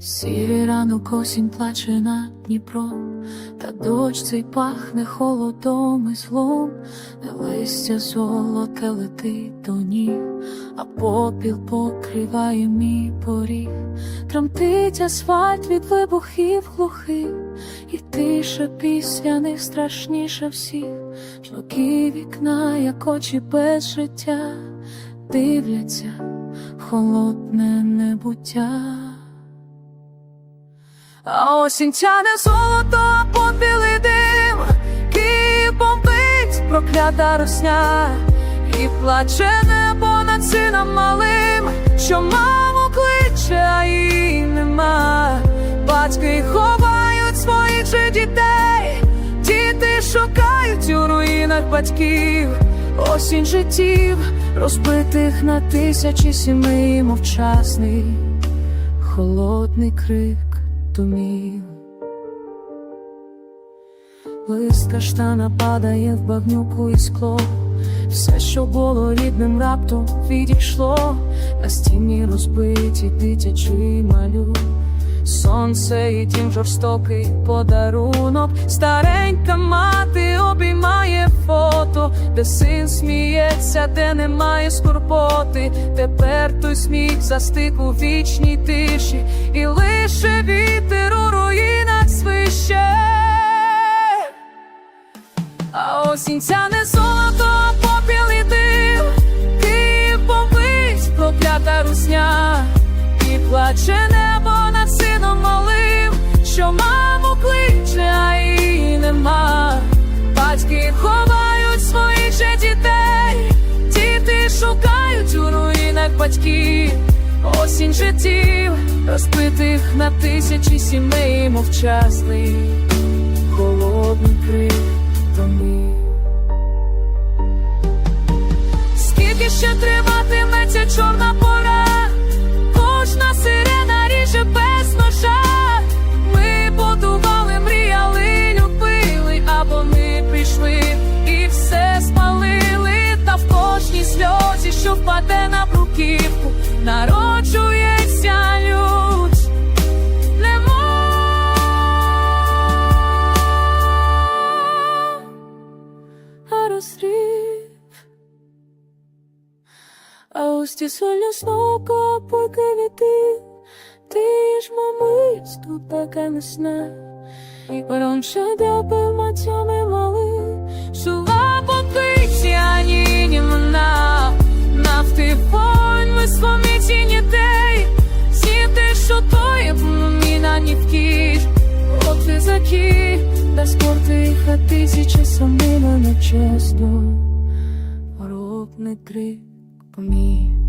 Сірий ранок осінь плаче над Дніпром, та дочці пахне холодом і злом, не листя золоте летить до ніг, а попіл покриває мій поріг, тремтить асфальт від вибухів глухих, і тиша після них страшніша всіх, Жлоки вікна, як очі без життя, дивляться холодне небуття. А осінь тяне золото, а дим, Київ бомбить, проклята русня, і плаче небо над сином малим, що маму кличе, а її нема. Батьки ховають своїх же дітей, діти шукають у руїнах батьків, осінь життів, розбитих на тисячі сімей мовчасний, холодний крик домів. Лист каштана падає в багнюку і скло, все, що було рідним, раптом відійшло, на стіні розбиті дитячий малюк. Сонце і тім жорстокий подарунок, старенька мати обіймає фото, де син сміється, де немає скорботи. Тепер той сміх застиг у вічній тиші, і Осінь не золото, попіл і дим, Київ бомбить, проклята русня, і плаче небо над сином малим, що маму кличе, а її нема. Батьки ховають своїх же дітей, діти шукають у руїнах батьків, осінь життів, розбитих на тисячі сімей, мовчасний, холодний крик домів. Ще триватиметься чорна пора, кожна сирена ріже без ножа. Ми будували, мріяли, любили, а вони прийшли і все спалили. Та в кожній сльозі, що впаде на бруківку, народжується лють. Нема розрив. А ось ті солі снока покивіти, ти ж мами таке не сне. І раніше дяпи матями мали, шула покиті, ані ні вона. Нафти вонь, ми споміті дітей, сіти, що то є міна ні вкіш. От візаки, да спорти а тисячі самими нечесно. Робний крик for me.